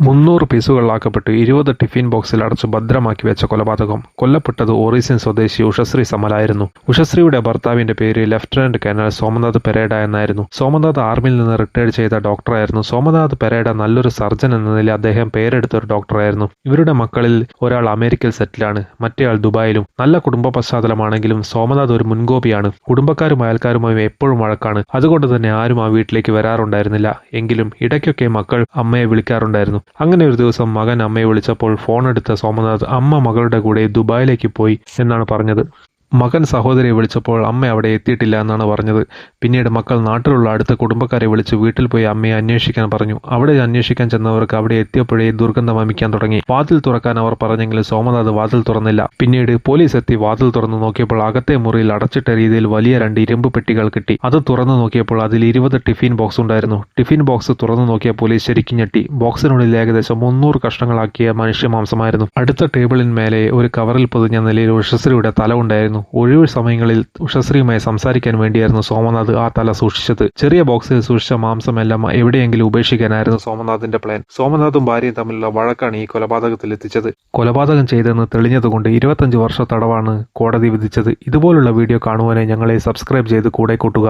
മുന്നൂറ് പീസുകളിലാക്കപ്പെട്ട്. ഇരുപത് ടിഫിൻ ബോക്സിൽ അടച്ച് ഭദ്രമാക്കി വെച്ച കൊലപാതകം. കൊല്ലപ്പെട്ടത് ഒറീസ്യൻ സ്വദേശി ഉഷശ്രീ സമലായിരുന്നു. ഉഷശ്രീയുടെ ഭർത്താവിന്റെ പേര് ലഫ്റ്റനന്റ് കേണൽ സോമനാഥ് പെരേഡ എന്നായിരുന്നു. സോമനാഥ് ആർമിയിൽ നിന്ന് റിട്ടയർഡ് ചെയ്ത ഡോക്ടറായിരുന്നു. സോമനാഥ് പെരേഡ നല്ലൊരു സർജൻ എന്ന നിലയിൽ അദ്ദേഹം പേരെടുത്ത ഒരു ഡോക്ടറായിരുന്നു. ഇവരുടെ മക്കളിൽ ഒരാൾ അമേരിക്കയിൽ സെറ്റിലാണ് മറ്റേയാൾ ദുബായിലും. നല്ല കുടുംബ പശ്ചാത്തലമാണെങ്കിലും സോമനാഥ് ഒരു മുൻകോപിയാണ്. കുടുംബക്കാരും അയൽക്കാരുമായും എപ്പോഴും വഴക്കാണ്. അതുകൊണ്ട് തന്നെ ആരും ആ വീട്ടിലേക്ക് വരാറുണ്ടായിരുന്നില്ല. എങ്കിലും ഇടയ്ക്കൊക്കെ മക്കൾ അമ്മയെ വിളിക്കാറുണ്ടായിരുന്നു. അങ്ങനെ ഒരു ദിവസം മകൻ അമ്മയെ വിളിച്ചപ്പോൾ ഫോൺ എടുത്ത സോമനാഥ് അമ്മ മകളുടെ കൂടെ ദുബായിലേക്ക് പോയി എന്നാണ് പറഞ്ഞത്. മകൻ സഹോദരിയെ വിളിച്ചപ്പോൾ അമ്മ അവിടെ എത്തിയിട്ടില്ല എന്നാണ് പറഞ്ഞത്. പിന്നീട് മക്കൾ നാട്ടിലുള്ള അടുത്ത കുടുംബക്കാരെ വിളിച്ച് വീട്ടിൽ പോയി അമ്മയെ അന്വേഷിക്കാൻ പറഞ്ഞു. അവിടെ അന്വേഷിക്കാൻ ചെന്നവർക്ക് അവിടെ എത്തിയപ്പോഴേ ദുർഗന്ധം വമിക്കാൻ തുടങ്ങി. വാതിൽ തുറക്കാൻ അവർ പറഞ്ഞെങ്കിലും സോമനാഥ് വാതിൽ തുറന്നില്ല. പിന്നീട് പോലീസ് എത്തി വാതിൽ തുറന്നു നോക്കിയപ്പോൾ അകത്തെ മുറിയിൽ അടച്ചിട്ട രീതിയിൽ വലിയ രണ്ട് ഇരുമ്പ് പെട്ടികൾ കിട്ടി. അത് തുറന്നു നോക്കിയപ്പോൾ അതിൽ ഇരുപത് ടിഫിൻ ബോക്സ് ഉണ്ടായിരുന്നു. ടിഫിൻ ബോക്സ് തുറന്നു നോക്കിയ പോലീസ് ശരിക്കും ഞെട്ടി. ബോക്സിനുള്ളിൽ ഏകദേശം മുന്നൂറ് കഷ്ണങ്ങളാക്കിയ മനുഷ്യമാംസമായിരുന്നു അടുത്ത ടേബിളിന് മേലെ ഒരു കവറിൽ പൊതിഞ്ഞ നിലയിൽ ഒരു ഷസ്രിയുടെ തല ഉണ്ടായിരുന്നു ഒഴിവ് സമയങ്ങളിൽ ഉഷശ്രീയുമായി സംസാരിക്കാൻ വേണ്ടിയായിരുന്നു സോമനാഥ് ആ തല സൂക്ഷിച്ചത്. ചെറിയ ബോക്സിൽ സൂക്ഷിച്ച മാംസമെല്ലാം എവിടെയെങ്കിലും ഉപേക്ഷിക്കാനായിരുന്നു സോമനാഥിന്റെ പ്ലാൻ. സോമനാഥും ഭാര്യയും തമ്മിലുള്ള വഴക്കാണ് ഈ കൊലപാതകത്തിൽ എത്തിച്ചത്. കൊലപാതകം ചെയ്തെന്ന് തെളിഞ്ഞതുകൊണ്ട് ഇരുപത്തഞ്ച് വർഷ തടവാണ് കോടതി വിധിച്ചത്. ഇതുപോലുള്ള വീഡിയോ കാണുവാനായി ഞങ്ങളെ സബ്സ്ക്രൈബ് ചെയ്ത് കൂടെ കൂട്ടുക.